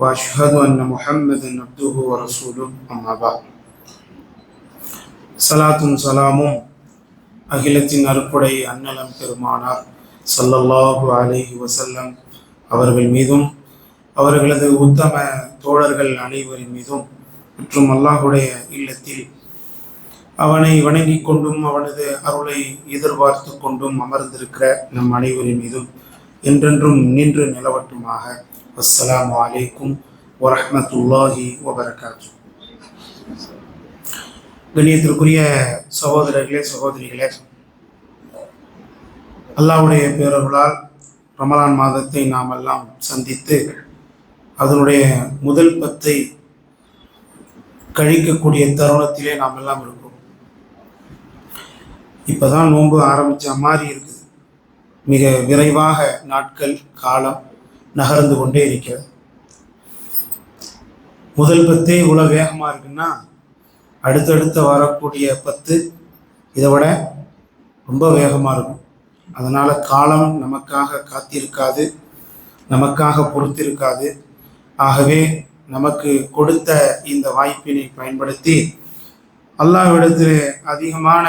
وأشهد أن محمدا عبده ورسوله أما بعد சலாத்தும் சலாமும் அகிலத்தின் அறுப்புடை அன்னலம் பெருமானார் ஸல்லல்லாஹு அலைஹி வஸல்லம் அவர்கள் மீதும் அவர்களது உத்தம தோழர்கள் அனைவரின் மீதும் மற்றும் அல்லாஹுடைய இல்லத்தில் அவனை வணங்கிக் கொண்டும் அவனது அருளை எதிர்பார்த்து கொண்டும் அமர்ந்திருக்கிற நம் அனைவரின் மீதும் என்றென்றும் நின்று நிலவட்டுமாக அஸ்ஸலாமு அலைக்கும் வரஹ்மத்துல்லாஹி வபரகாத்து கண்ணியத்திற்குரிய சகோதரர்களே சகோதரிகளே அல்லாவுடைய பேரர்களால் ரமலான் மாதத்தை நாம் எல்லாம் சந்தித்து அதனுடைய முதல் பத்தை கழிக்கக்கூடிய தருணத்திலே நாம் எல்லாம் இருக்கோம் இப்பதான் நோன்பு ஆரம்பிச்ச மாதிரி இருக்குது. மிக விரைவாக நாட்கள் காலம் நகர்ந்து கொண்டே இருக்கிறது. முதல் பத்தே இவ்வளோ வேகமாக இருக்குன்னா அடுத்தடுத்து வரக்கூடிய பத்து இதை விட ரொம்ப வேகமாக இருக்கும். அதனால் காலம் நமக்காக காத்திருக்காது நமக்காக பொறுத்திருக்காது. ஆகவே நமக்கு கொடுத்த இந்த வாய்ப்பினை பயன்படுத்தி அல்லாவிடத்தில் அதிகமான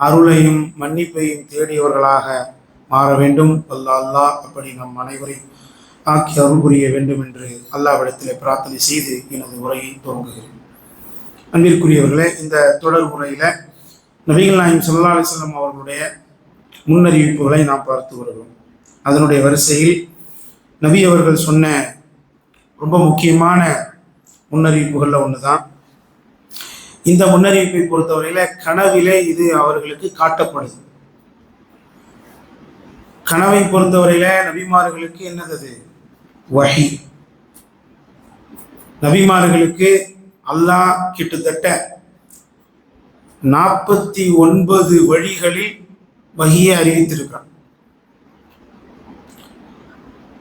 அருளையும் மன்னிப்பையும் தேடியவர்களாக மாற வேண்டும். அல்லா அல்லாஹ் அப்படி நம் அனைவரையும் ஆக்கி அருள் புரிய வேண்டும் என்று அல்லாவிடத்தில் பிரார்த்தனை செய்து எனது உரையை துவங்குகிறேன். அன்பிற்குரியவர்களே இந்த தொடர் உரையில் நபிகள் நாயம் சல்லா அலிஸ்லாம் அவர்களுடைய முன்னறிவிப்புகளை நாம் பார்த்து வருகிறோம். அதனுடைய வரிசையில் நபி அவர்கள் சொன்ன ரொம்ப முக்கியமான முன்னறிவிப்புகளில் ஒன்று தான் இந்த முன்னறிவிப்பை பொறுத்தவரையில் கனவிலே இது அவர்களுக்கு காட்டப்படுது. கனவை பொறுத்தவரையில நபிமார்களுக்கு என்னது? வஹி. நபிமார்களுக்கு அல்லாஹ் கிட்டத்தட்ட நாற்பத்தி ஒன்பது வழிகளில் வகியை அறிவித்திருக்கிறான்.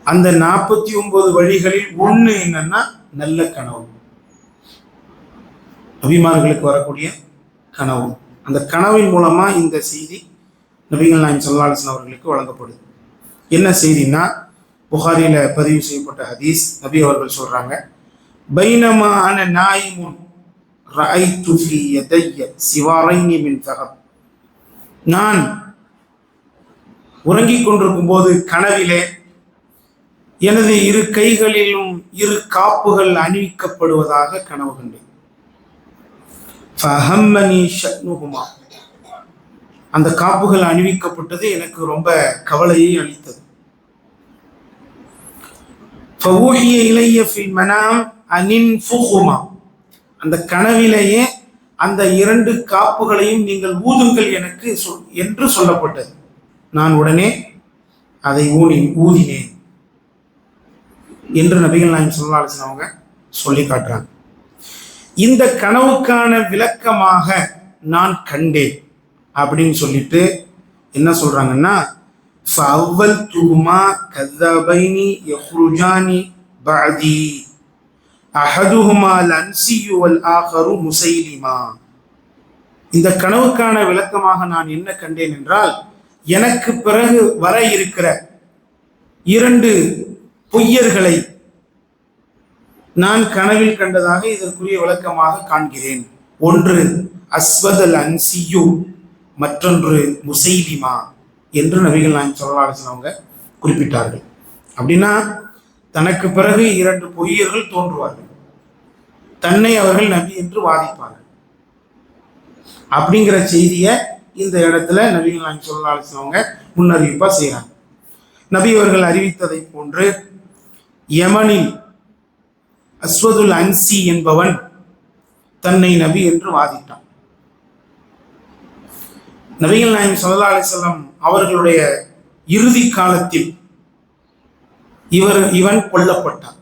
அந்த நாற்பத்தி ஒன்பது வழிகளில் ஒன்று என்னன்னா நல்ல கனவு. நபிமார்களுக்கு வரக்கூடிய கனவு. அந்த கனவின் மூலமா இந்த செய்தி நபிகள் நாயம் சல்லாஹன் அவர்களுக்கு வழங்கப்படுது. என்ன செய்தின்னா புகாரியில் பதிவு செய்யப்பட்ட ஹதீஸ் நபி அவர்கள் சொல்றாங்க பைனமான அன நாயிமுன் ரஐத்து ஃபி யதைய சிவாரைனி மின் தகப் நான் உறங்கிக் கொண்டிருக்கும் போது கனவிலே எனது இரு கைகளிலும் இரு காப்புகள் அணிவிக்கப்படுவதாக கனவு கண்டேன். அந்த காப்புகள் அணிவிக்கப்பட்டது எனக்கு ரொம்ப கவலையை அளித்தது. ஃபவூஹிய இளைய ஃபில் மனாம் அனின் ஃபுஹுமா. அந்த கனவிலேயே அந்த இரண்டு காப்புகளையும் நீங்கள் ஊதுங்கள் எனக்கு சொல் என்று சொல்லப்பட்டது. நான் உடனே அதை ஊனி ஊதினேன் என்று நபிகள் நாயம் சொல்லா அவங்க சொல்லி காட்டுறாங்க. இந்த கனவுக்கான விளக்கமாக நான் கண்டேன். அப்படின்னு சொல்லிட்டு என்ன சொல்றாங்கன்னா ஃபஅவ்வல் தூமா கதபைனி யஹ்ருஜானி பாதி அஹதுஹுமா லன்சியு வல் ஆஹரு முசைலிமா. இந்த கனவுக்கான விளக்கமாக நான் என்ன கண்டேன் என்றால் எனக்கு பிறகு வர இருக்கிற இரண்டு பொய்யர்களை நான் கனவில் கண்டதாக இதற்குரிய விளக்கமாக காண்கிறேன். ஒன்று அஸ்வதல் அன்சியு. மற்றொன்று முசைலிமா என்று நபிகள் நாயம் சொல்லலாசன் குறிப்பிட்டார்கள். அப்படின்னா தனக்கு பிறகு இரண்டு பொய்யர்கள் தோன்றுவார்கள். தன்னை அவர்கள் நபி என்று வாதிப்பார்கள். அப்படிங்கிற செய்தியை இந்த இடத்துல நபிகள் நாயம் சொல்லலாசன் முன்னறிவிப்பாக முன்னறிவிப்பா செய்கிறாங்க நபி அவர்கள் அறிவித்ததை போன்று யமனில் அஸ்வதுல் அன்சி என்பவன் தன்னை நபி என்று வாதிட்டான். நபிகள் நாயம் சல்லா அலிசல்லாம் அவர்களுடைய இறுதி காலத்தில் இவர் இவன் கொல்லப்பட்டான்.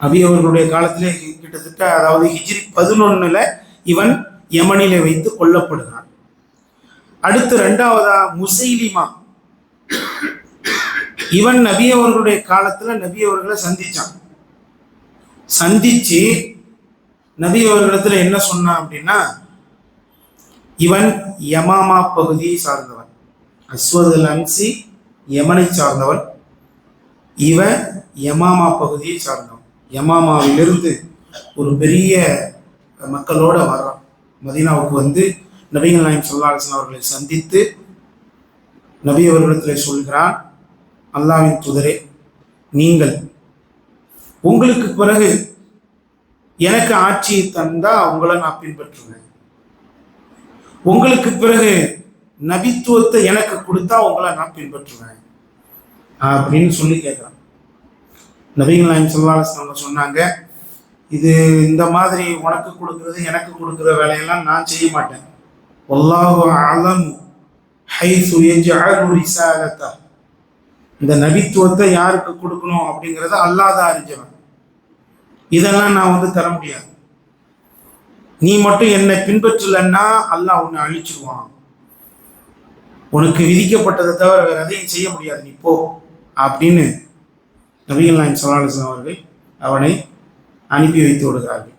நபி அவர்களுடைய காலத்திலே கிட்டத்தட்ட அதாவது ஹிஜ்ரி பதினொன்னுல இவன் யமனிலே வைத்து கொல்லப்படுகிறான். அடுத்து ரெண்டாவதா முசைலிமா. இவன் நபி அவர்களுடைய காலத்துல நபி அவர்களை சந்திச்சான். சந்திச்சு நபி அவர்களிடத்துல என்ன சொன்னான் அப்படின்னா இவன் யமாமா பகுதியை சார்ந்தவன். அஸ்வதுல் அன்சி யமனை சார்ந்தவன். இவன் யமாமா பகுதியை சார்ந்தவன். யமாமாவிலிருந்து ஒரு பெரிய மக்களோட வர்றான். மதீனாவுக்கு வந்து நபிகள் நாயம் சொல்லாசன் அவர்களை சந்தித்து நபி அவர்களிடத்தில் சொல்கிறான் அல்லாவின் துதரே நீங்கள் உங்களுக்கு பிறகு எனக்கு ஆட்சியை தந்தா உங்களை நான் பின்பற்றுவேன். உங்களுக்கு பிறகு நபித்துவத்தை எனக்கு கொடுத்தா உங்களை நான் பின்பற்றுவேன். அப்படின்னு சொல்லி கேட்குறான் நபிகள் நாயம் சொல்லாசன் சொன்னாங்க இது இந்த மாதிரி உனக்கு கொடுக்கறது எனக்கு கொடுக்குற வேலையெல்லாம் நான் செய்ய மாட்டேன். வல்லாஹு அலம் ஹைசு ரிசாலத்தா. இந்த நபித்துவத்தை யாருக்கு கொடுக்கணும் அப்படிங்கிறத அல்லாத அறிஞ்சவன். இதெல்லாம் நான் வந்து தர முடியாது. நீ மட்டும் என்னை பின்பற்றலன்னா அல்லாஹ் உன்னை அழிச்சிருவான். உனக்கு விதிக்கப்பட்டதை தவிர வேற எதையும் செய்ய முடியாது நீ போ அப்படின்னு நபிகள் நாயன் சல்லாஹம் அவர்கள் அவனை அனுப்பி வைத்து விடுகிறார்கள்.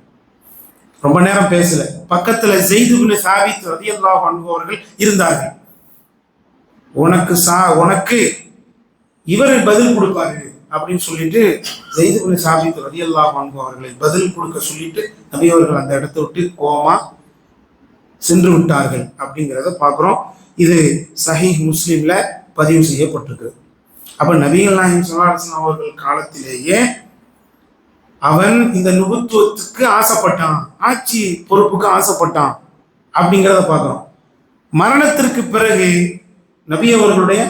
ரொம்ப நேரம் பேசல. பக்கத்துல ஜெய்துபின் சாபித் ரதியல்லாஹ் அன்பவர்கள் இருந்தார்கள். உனக்கு சா உனக்கு இவர் பதில் கொடுப்பார்கள். அப்படின்னு சொல்லிட்டு ஜெய்துபின் சாபித் ரதியல்லாஹ் அவர்களை பதில் கொடுக்க சொல்லிட்டு நபி அவர்கள் அந்த இடத்தை விட்டு கோமா சென்று விட்டார்கள் அப்படிங்கிறத பார்க்குறோம். இது சஹி முஸ்லீம்ல பதிவு செய்யப்பட்டிருக்கு. அப்ப நபிகள் நாயகம் சல்லாஹன் அவர்கள் காலத்திலேயே அவன் இந்த நுபுத்துவத்துக்கு ஆசைப்பட்டான் ஆட்சி பொறுப்புக்கு ஆசைப்பட்டான் அப்படிங்கிறத பார்க்குறோம். மரணத்திற்கு பிறகு நபி அவர்களுடைய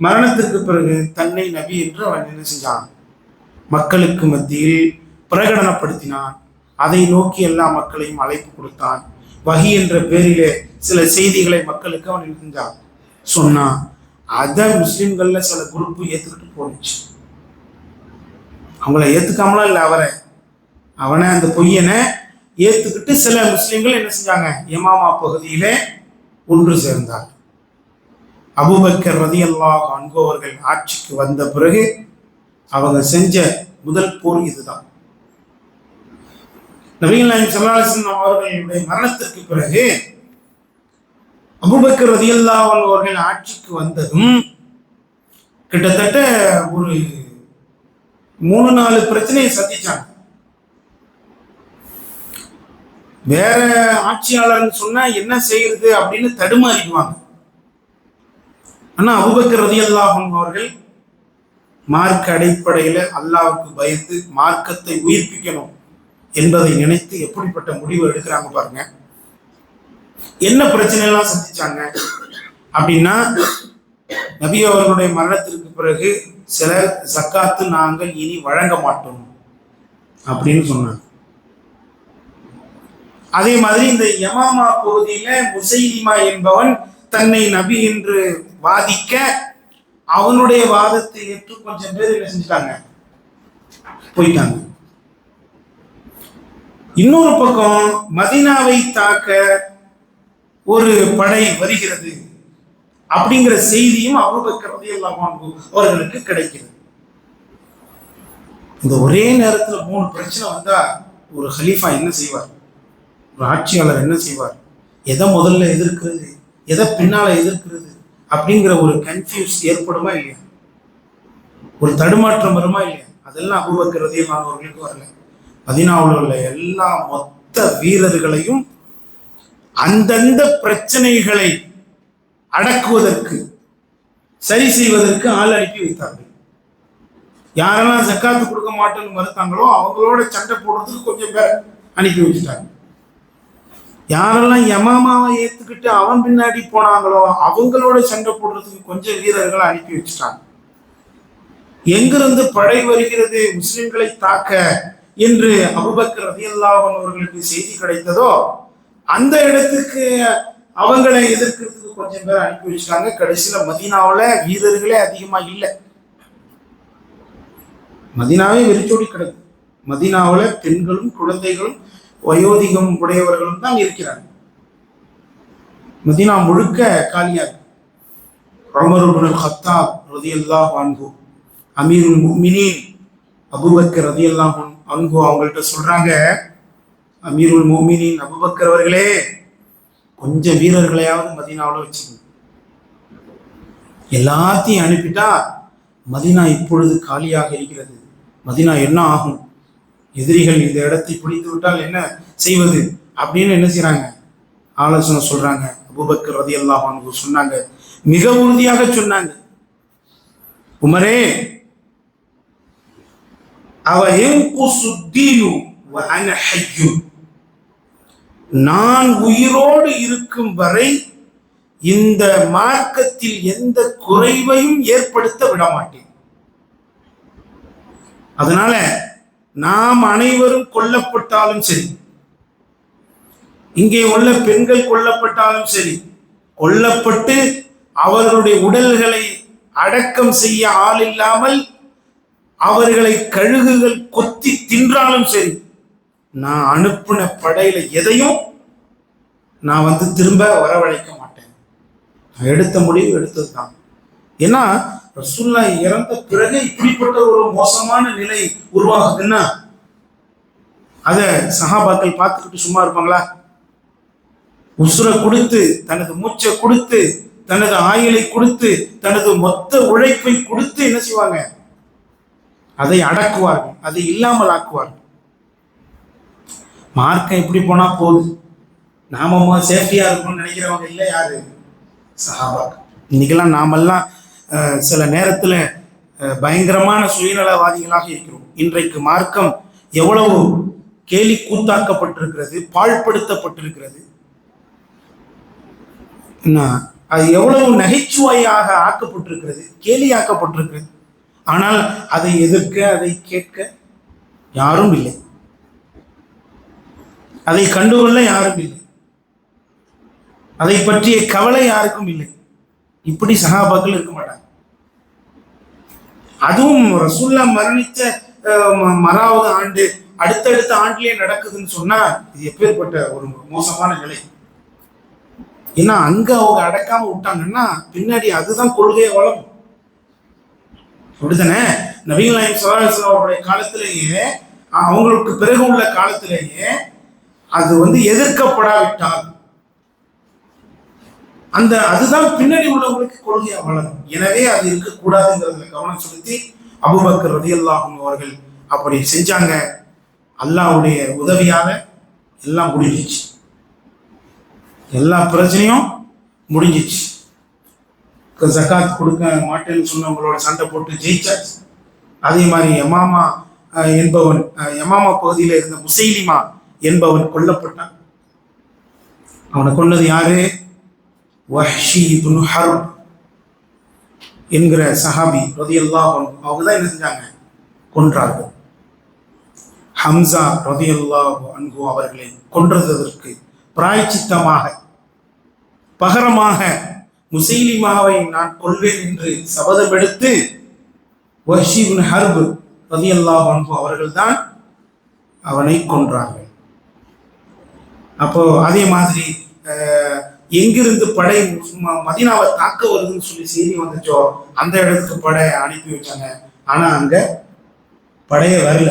மரணத்திற்கு பிறகு தன்னை நபி என்று அவன் என்ன செஞ்சான்? மக்களுக்கு மத்தியில் பிரகடனப்படுத்தினான். அதை நோக்கி எல்லா மக்களையும் அழைப்பு கொடுத்தான். வகி என்ற பேரிலே சில செய்திகளை மக்களுக்கு அவன் என்ன செஞ்சான் சொன்னான் அதை முஸ்லிம்கள்ல சில குரூப் ஏத்துக்கிட்டு போனுச்சு அவங்கள ஏத்துக்காமலாம் இல்லை அவரை? அவனை அந்த பொய்யனை ஏத்துக்கிட்டு சில முஸ்லீம்கள் என்ன செஞ்சாங்க? எமாமா பகுதியிலே ஒன்று சேர்ந்தார் அபூபக்கர் ரதியல்லாஹ் அன்பவர்கள் ஆட்சிக்கு வந்த பிறகு அவங்க செஞ்ச முதல் போர் இதுதான். நபிகள் நாயகம் சல்லாஹன் அவர்களுடைய மரணத்திற்கு பிறகு அபூபக்கர் ரதியல்லாஹ் அவர்கள் ஆட்சிக்கு வந்ததும் கிட்டத்தட்ட ஒரு மூணு நாலு பிரச்சனையை சந்திச்சாங்க. வேற ஆட்சியாளர்னு சொன்னா என்ன செய்யறது அப்படின்னு தடுமாறிடுவாங்க. ஆனா அபுபக்கர் ரதியல்லாஹ் அவர்கள் மார்க்க அடிப்படையில அல்லாவுக்கு பயந்து மார்க்கத்தை உயிர்ப்பிக்கணும் என்பதை நினைத்து எப்படிப்பட்ட முடிவு எடுக்கிறாங்க பாருங்க. என்ன பிரச்சனை எல்லாம் சந்திச்சாங்க? அப்படின்னா நபி அவர்களுடைய மரணத்திற்கு பிறகு சிலர் சக்காத்து நாங்கள் இனி வழங்க மாட்டோம் அப்படின்னு சொன்னாங்க. அதே மாதிரி இந்த யமாமா பகுதியில முசைலிமா என்பவன் தன்னை நபி என்று வாதிக்க அவனுடைய வாதத்தை ஏற்று கொஞ்சம் பேர் என்ன செஞ்சுட்டாங்க? போயிட்டாங்க. இன்னொரு பக்கம் மதினாவை தாக்க ஒரு படை வருகிறது. அப்படிங்கிற செய்தியும் அவருக்கு ரலியல்லாஹு அவர்களுக்கு கிடைக்கிறது. இந்த ஒரே நேரத்தில் மூணு பிரச்சனை வந்தா ஒரு ஹலீஃபா என்ன செய்வார்? ஒரு ஆட்சியாளர் என்ன செய்வார்? எதை முதல்ல எதிர்க்கிறது? எதை பின்னால் எதிர்க்கிறது அப்படிங்கிற ஒரு கன்ஃபியூஸ் ஏற்படுமா இல்லையா? ஒரு தடுமாற்றம் வருமா இல்லையா? அதெல்லாம் அபுபக்கர் ரலியல்லாஹு வரல. பதினாவில் உள்ள எல்லா மொத்த வீரர்களையும் அந்தந்த பிரச்சனைகளை அடக்குவதற்கு சரி செய்வதற்கு ஆள் அனுப்பி வைத்தார்கள். யாரெல்லாம் ஜக்காத்து கொடுக்க மாட்டேன்னு மறுத்தாங்களோ அவங்களோட சண்டை போடுறதுக்கு கொஞ்சம் பேர் அனுப்பி வச்சுட்டாங்க. யாரெல்லாம் யமாமாவை ஏத்துக்கிட்டு அவன் பின்னாடி போனாங்களோ அவங்களோட சண்டை போடுறதுக்கு கொஞ்சம் வீரர்களை அனுப்பி வச்சுட்டாங்க. எங்கிருந்து படை வருகிறது முஸ்லிம்களை தாக்க என்று அபுபக்கர் ரதியல்லாவன் அவர்களுக்கு செய்தி கிடைத்ததோ அந்த இடத்துக்கு அவங்களை எதிர்க்கிறதுக்கு கொஞ்சம் பேர் அனுப்பி வச்சுட்டாங்க. கடைசியில மதீனாவுல வீரர்களே அதிகமா இல்லை. மதீனாவே வெறிச்சோடி கிடக்கு. மதினாவில் பெண்களும் குழந்தைகளும் வயோதிகம் உடையவர்களும் தான் இருக்கிறார்கள். மதினா முழுக்க காலியாக. இருக்கு ஹத்தாப் இப்னுல் கத்தாப் அமீர் அன்ஹு மோமினின் முஃமினீன் ரதி ரதியல்லாஹு அன்ஹு அவங்கள்ட்ட சொல்றாங்க அமீருல் மோமினின் அபுபக்கர் அவர்களே கொஞ்சம் வீரர்களையாவது மதினாவில் வச்சுக்கணும் எல்லாத்தையும் அனுப்பிட்டா மதினா இப்பொழுது காலியாக இருக்கிறது. மதீனா என்ன ஆகும்? எதிரிகள் இந்த இடத்தை பிடித்து விட்டால் என்ன செய்வது அப்படின்னு என்ன செய்யறாங்க ஆலோசனை சொல்றாங்க. அபுபக்கர் ரதி அல்லாஹ் சொன்னாங்க. மிக உறுதியாக சொன்னாங்க. உமரே அவ நான் உயிரோடு இருக்கும் வரை இந்த மார்க்கத்தில் எந்த குறைவையும் ஏற்படுத்த விட மாட்டேன் அதனால நாம் அனைவரும் கொல்லப்பட்டாலும் சரி. இங்கே உள்ள பெண்கள் கொல்லப்பட்டாலும் சரி கொல்லப்பட்டு அவர்களுடைய உடல்களை அடக்கம் செய்ய ஆள் இல்லாமல் அவர்களை கழுகுகள் கொத்தி தின்றாலும் சரி நான் அனுப்பின படையில எதையும் நான் வந்து திரும்ப வரவழைக்க மாட்டேன். நான் எடுத்த முடிவு எடுத்ததுதான். ஏன்னா ரசுல்லா இறந்த பிறகு இப்படிப்பட்ட ஒரு மோசமான நிலை உருவாகுதுன்னா அத சஹாபாக்கள் பார்த்துக்கிட்டு சும்மா இருப்பாங்களா? உசுரை கொடுத்து தனது மூச்சை கொடுத்து தனது ஆயுளை கொடுத்து தனது மொத்த உழைப்பை கொடுத்து என்ன செய்வாங்க? அதை அடக்குவார்கள் அதை இல்லாமல் ஆக்குவார்கள். மார்க்கம் எப்படி போனா போகுது? நாம சேஃப்டியா இருக்கணும்னு நினைக்கிறவங்க இல்லை யாரு? சஹாபாக்கள். இன்னைக்கெல்லாம் நாமெல்லாம் சில நேரத்துல பயங்கரமான சுயநலவாதிகளாக இருக்கிறோம். இன்றைக்கு மார்க்கம் எவ்வளவு கேலி கூத்தாக்கப்பட்டிருக்கிறது பாழ்படுத்தப்பட்டிருக்கிறது. என்ன அது எவ்வளவு நகைச்சுவையாக ஆக்கப்பட்டிருக்கிறது கேலியாக்கப்பட்டிருக்கிறது. ஆனால் அதை எதிர்க்க அதை கேட்க யாரும் இல்லை. அதை கண்டுகொள்ள யாரும் இல்லை. அதை பற்றிய கவலை யாருக்கும் இல்லை. இப்படி சகாபாக்கள் இருக்க மாட்டாங்க. அதுவும் ரசுல்லா மரணித்த மறாவது ஆண்டு அடுத்தடுத்த ஆண்டிலே நடக்குதுன்னு சொன்னா இது எப்பேற்பட்ட ஒரு மோசமான நிலை. ஏன்னா அங்க அவங்க அடக்காம விட்டாங்கன்னா பின்னாடி அதுதான் கொள்கையை வளரும். அப்படித்தானே? நவீன நாயம் சலாஹம் அவருடைய காலத்திலேயே அவங்களுக்கு பிறகு உள்ள காலத்திலேயே அது வந்து எதிர்க்கப்படாவிட்டால் அந்த அதுதான் பின்னாடி உள்ளவங்களுக்கு கொள்கையா வளரும். எனவே அது இருக்கக்கூடாதுங்கிறதுல கவனம் செலுத்தி அபுபக்கர் ரதியல்லாஹும் அவர்கள் அப்படி செஞ்சாங்க. அல்லாவுடைய உதவியால எல்லாம் முடிஞ்சிச்சு. எல்லா பிரச்சனையும் முடிஞ்சிச்சு. ஜக்காத் ஜகாத் கொடுக்க மாட்டேன்னு சொன்னவங்களோட சண்டை போட்டு ஜெயிச்சாச்சு. அதே மாதிரி எமாமா என்பவன் அஹ், பகுதியில் இருந்த முசைலிமா என்பவன் கொல்லப்பட்டான். அவனை கொன்னது யாரு? வஹ்ஷி இப்னு ஹர்ப் என்கிற சஹாபி ரதியல்லாஹு அன்ஹு அவங்க தான் என்ன செஞ்சாங்க? கொன்றார்கள். ஹம்சா ரதியல்லாஹு அன்ஹு அவர்களை கொன்றதற்கு பிராய்ச்சித்தமாக பகரமாக முசைலிமாவை நான் கொள்வேன் என்று சபதம் எடுத்து வஹ்ஷி இப்னு ஹர்ப் ரதியல்லாஹு அன்பு அவர்கள்தான் அவனை கொன்றார்கள். அப்போ அதே மாதிரி எங்கிருந்து படை மதினாவை மதீனாவை தாக்க வருதுன்னு சொல்லி செய்தி வந்துச்சோ அந்த இடத்துக்கு படையை அனுப்பி வச்சாங்க. ஆனா அங்க படையே வரல.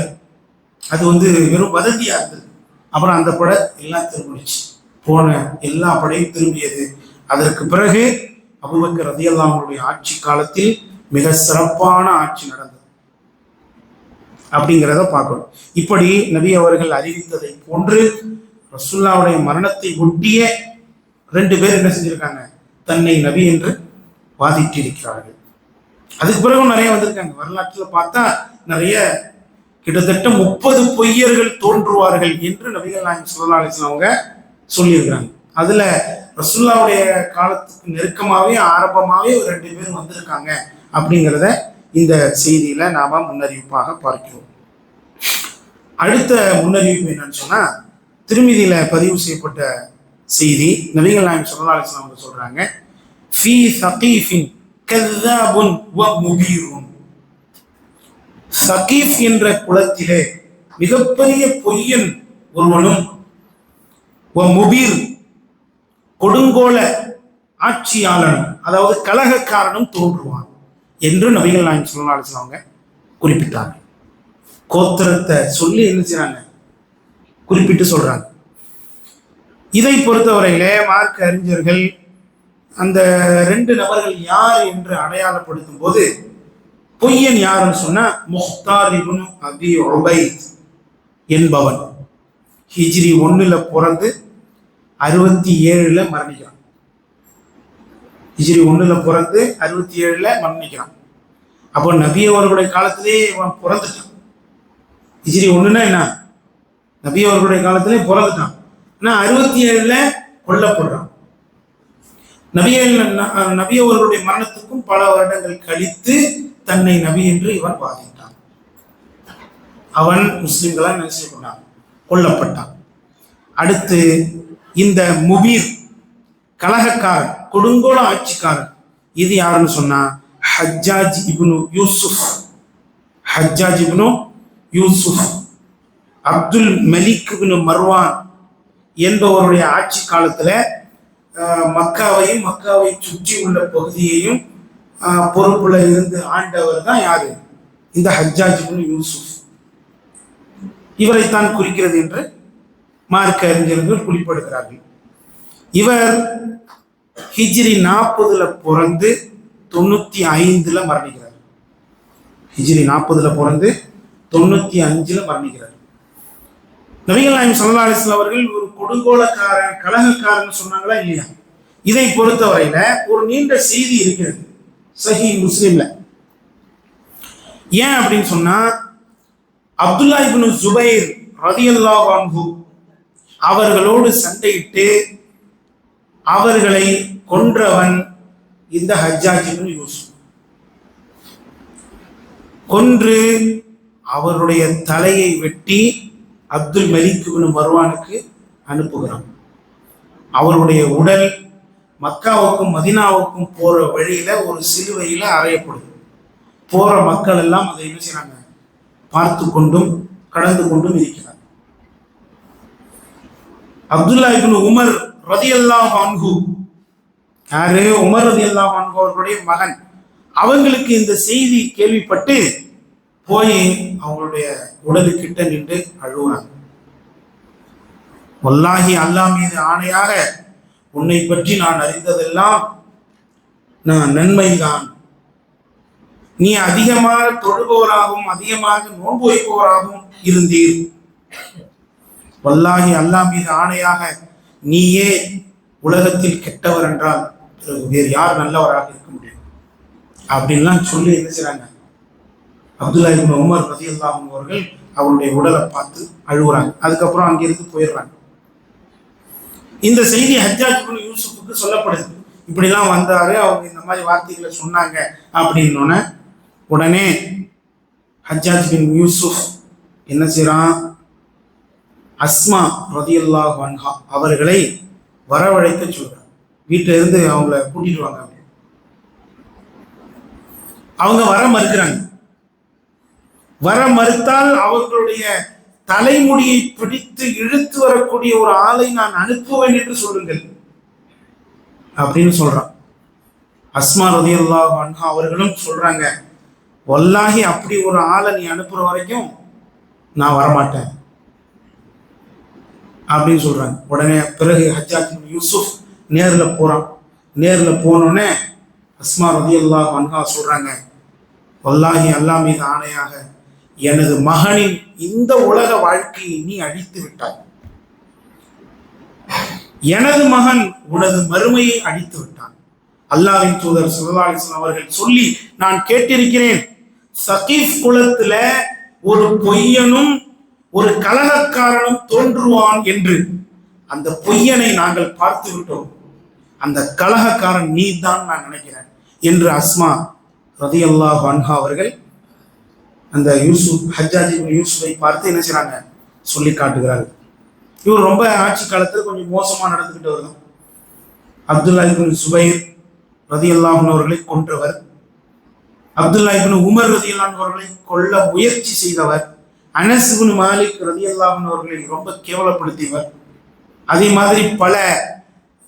அது வந்து வெறும் வதந்தியா இருந்தது. அப்புறம் அந்த படை எல்லாம் திரும்பிடுச்சு. போன எல்லா படையும் திரும்பியது. அதற்கு பிறகு அபுபக்கர் ரதியல்லாஹுடைய ஆட்சி காலத்தில் மிக சிறப்பான ஆட்சி நடந்தது. அப்படிங்கிறத பார்க்கணும். இப்படி நபி அவர்கள் அறிவித்ததை போன்று ரசுல்லாவுடைய மரணத்தை ஒட்டிய ரெண்டு பேர் என்ன செஞ்சிருக்காங்க? தன்னை நபி என்று வாதிட்டு இருக்கிறார்கள் அதுக்கு பிறகும் நிறைய வந்திருக்காங்க. வரலாற்றில் பார்த்தா நிறைய கிட்டத்தட்ட முப்பது பொய்யர்கள் தோன்றுவார்கள் என்று நபிகள் நாயகம் சுல்லா அலைஹி அவங்க சொல்லியிருக்கிறாங்க. அதுல ரசுல்லாவுடைய காலத்துக்கு நெருக்கமாகவே ஆரம்பமாகவே ஒரு ரெண்டு பேர் வந்திருக்காங்க அப்படிங்கிறத இந்த செய்தியில நாம முன்னறிவிப்பாக பார்க்கிறோம். அடுத்த முன்னறிவிப்பு என்னன்னு சொன்னா திருமதியில பதிவு செய்யப்பட்ட செய்தி. நபிகள் நாயம் சொல்லா அலிஸ்லாம் அவங்க சொல்றாங்க ஃபி சகீஃபின் கல்லாபுன் முபீரும் சகீஃப் என்ற குலத்திலே மிகப்பெரிய பொய்யன் ஒருவனும் வ முபீர் கொடுங்கோல ஆட்சியாளனும் அதாவது கலகக்காரனும் தோன்றுவான் என்று நபிகள் நாயம் சொல்லா அலிஸ்லாமங்க குறிப்பிட்டாங்க. கோத்திரத்தை சொல்லி என்ன செய்யறாங்க குறிப்பிட்டு சொல்றாங்க. இதை பொறுத்தவரையிலே மார்க்க அறிஞர்கள் அந்த ரெண்டு நபர்கள் யார் என்று அடையாளப்படுத்தும் போது பொய்யன் யாருன்னு சொன்னா முஹ்தார் இப்னு அபி என்பவன். ஹிஜ்ரி ஒன்றில் பிறந்து அறுபத்தி ஏழுல மரணிக்கிறான். ஹிஜ்ரி ஒன்றில் பிறந்து அறுபத்தி ஏழுல மரணிக்கிறான். அப்போ நபி அவர்களுடைய காலத்திலே இவன் பிறந்துட்டான். ஹிஜ்ரி ஒண்ணுன்னா என்ன? நபி அவர்களுடைய காலத்திலே பிறந்துட்டான். ஆனா அறுபத்தி ஏழுல கொல்லப்படுறான் நபியல் நபியவர்களுடைய மரணத்துக்கும் பல வருடங்கள் கழித்து தன்னை நபி என்று இவன் வாதிட்டான் அவன் முஸ்லிம்களால் நினைச்சு கொண்டான். கொல்லப்பட்டான். அடுத்து இந்த முபீர் கலகக்காரன் கொடுங்கோல ஆட்சிக்காரன் இது யாருன்னு சொன்னா ஹஜ்ஜாஜ் இப்னு யூசுப் ஹஜ்ஜாஜ் இப்னு யூசுப் அப்துல் மலிக் இப்னு மர்வான். என்பவருடைய ஆட்சி காலத்துல மக்காவையும் மக்காவை சுற்றி உள்ள பகுதியையும் பொறுப்புல இருந்து ஆண்டவர் தான் யாரு? இந்த ஹஜ்ஜாஜ் யூசுப். இவரைத்தான் குறிக்கிறது என்று மார்க்க அறிஞர்கள் குறிப்பிடுகிறார்கள். இவர் ஹிஜ்ரி நாற்பதுல பிறந்து தொண்ணூத்தி ஐந்துல மரணிக்கிறார். ஹிஜ்ரி நாற்பதுல பிறந்து தொண்ணூத்தி அஞ்சுல மரணிக்கிறார். நபிகள் நாயம் சல்லா அலிஸ்லாம் அவர்கள் ஒரு கொடுங்கோலக்காரன் கலகக்காரன் சொன்னாங்களா இல்லையா? இதை பொறுத்தவரையில ஒரு நீண்ட செய்தி இருக்கிறது சஹி முஸ்லீம்ல. ஏன் அப்படின்னு சொன்னா அப்துல்லா இப்னு ஜுபைர் ரதியல்லா அன்ஹு அவர்களோடு சண்டையிட்டு அவர்களை கொன்றவன் இந்த ஹஜ்ஜாஜ் இப்னு யூசுப். கொன்று அவருடைய தலையை வெட்டி அப்துல் மலிக் மருவானுக்கு அனுப்புகிறான் அவருடைய உடல் மக்காவுக்கும் மதினாவுக்கும் போற வழியில ஒரு சிலுவையில அறையப்படுது போற மக்கள் எல்லாம் அதை என்ன செய்யறாங்க பார்த்து கொண்டும் கடந்து கொண்டும் இருக்கிறார் அப்துல்லா இப்னு உமர் அல்லா அன்ஹு யாரு? உமர் ரதி அல்லா அன்ஹு அவர்களுடைய மகன். அவங்களுக்கு இந்த செய்தி கேள்விப்பட்டு போய் அவங்களுடைய உடலுக்கிட்ட நின்று அழுகுறாங்க. வல்லாஹி அல்லாஹ் மீது ஆணையாக உன்னை பற்றி நான் அறிந்ததெல்லாம் நான் நன்மைதான். நீ அதிகமாக தொழுபவராகவும் அதிகமாக நோன்பு வைப்பவராகவும் இருந்தீர். வல்லாஹி அல்லாஹ் மீது ஆணையாக நீயே உலகத்தில் கெட்டவர் என்றால் வேறு யார் நல்லவராக இருக்க முடியும்? அப்படின்லாம் சொல்லி என்ன செய்றாங்க? அப்துல்லா இப்னு உமர் ரதி அவர்கள் அவருடைய உடலை பார்த்து அழுகுறாங்க. அதுக்கப்புறம் அங்கிருந்து போயிடுறாங்க. இந்த செய்தி ஹஜ்ஜாஜ் இப்னு யூசுஃபுக்கு சொல்லப்படுது. இப்படிலாம் வந்தாரு அவங்க இந்த மாதிரி வார்த்தைகளை சொன்னாங்க அப்படின்னோடனே உடனே ஹஜ்ஜாஜ் பின் யூசுஃப் என்ன செய்யறான் அஸ்மா ரதியுல்லா வன்ஹா அவர்களை வரவழைக்க சொல்றான். வீட்டில இருந்து அவங்கள கூட்டிட்டு வாங்க அவங்க வர மறுக்கிறாங்க. வர மறுத்தால் அவர்களுடைய தலைமுடியை பிடித்து இழுத்து வரக்கூடிய ஒரு ஆளை நான் அனுப்புவேன் என்று சொல்லுங்கள். அப்படின்னு சொல்றான். அஸ்மா ரதியல்லாஹு அன்ஹா அவர்களும் சொல்றாங்க வல்லாஹி அப்படி ஒரு ஆளை நீ அனுப்புற வரைக்கும் நான் வரமாட்டேன். அப்படின்னு சொல்றாங்க. உடனே பிறகு ஹஜாத் யூசுப் நேரில் போறான். நேரில் போனோடனே அஸ்மா ரதியல்லாஹு அன்ஹா சொல்றாங்க வல்லாஹி அல்லாஹ் மீது ஆணையாக எனது மகனின் இந்த உலக வாழ்க்கையை நீ அழித்து விட்டாய். எனது மகன் உனது மறுமையை அழித்து விட்டான். அல்லாவின் தூதர் ஸல்லல்லாஹு அவர்கள் சொல்லி நான் கேட்டிருக்கிறேன் சகீஃப் குலத்துல ஒரு பொய்யனும் ஒரு கலகக்காரனும் தோன்றுவான் என்று. அந்த பொய்யனை நாங்கள் பார்த்து விட்டோம். அந்த கலகக்காரன் நீ தான் நான் நினைக்கிறேன் என்று அஸ்மா ரதியல்லாஹு அன்ஹா அவர்கள் அந்த யூசுப் ஹஜ்ஜாஜி யூசுஃபை பார்த்து என்ன செய்றாங்க? சொல்லி காட்டுகிறார்கள். இவர் ரொம்ப ஆட்சி காலத்தில் கொஞ்சம் மோசமாக நடந்துக்கிட்டவர் தான் அப்துல்லா இப்னு சுபைர் ரதியல்லாஹன் அவர்களை கொன்றவர். அப்துல்லா உமர் ரதியல்லான் அவர்களை கொல்ல முயற்சி செய்தவர். அனசுபின் மாலிக் ரதியல்லாஹன் அவர்களை ரொம்ப கேவலப்படுத்தியவர். அதே மாதிரி பல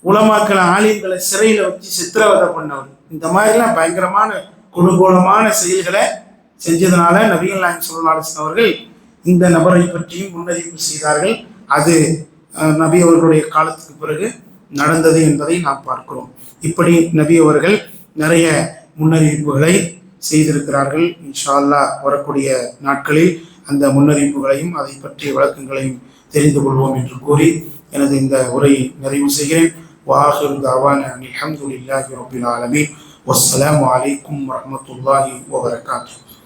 உலமாக்களை ஆலயங்களை சிறையில் வச்சு சித்திரவதை பண்ணவர். இந்த மாதிரிலாம் பயங்கரமான கொடுகோலமான செயல்களை செஞ்சதுனால நபிகள் நாயகம் சொல்லலாசன் அவர்கள் இந்த நபரை பற்றியும் முன்னறிவிப்பு செய்தார்கள். அது நபி அவர்களுடைய காலத்துக்கு பிறகு நடந்தது என்பதை நாம் பார்க்கிறோம். இப்படி நபி அவர்கள் நிறைய முன்னறிவிப்புகளை செய்திருக்கிறார்கள். இன்ஷா அல்லா வரக்கூடிய நாட்களில் அந்த முன்னறிவிப்புகளையும் அதை பற்றிய விளக்கங்களையும் தெரிந்து கொள்வோம் என்று கூறி எனது இந்த உரையை நிறைவு செய்கிறேன். வாஹிர் தாவான அலமதுல்லாஹி ரபில் ஆலமீன். வஸ்ஸலாமு அலைக்கும் வரமத்துல்லாஹி வபரகாத்து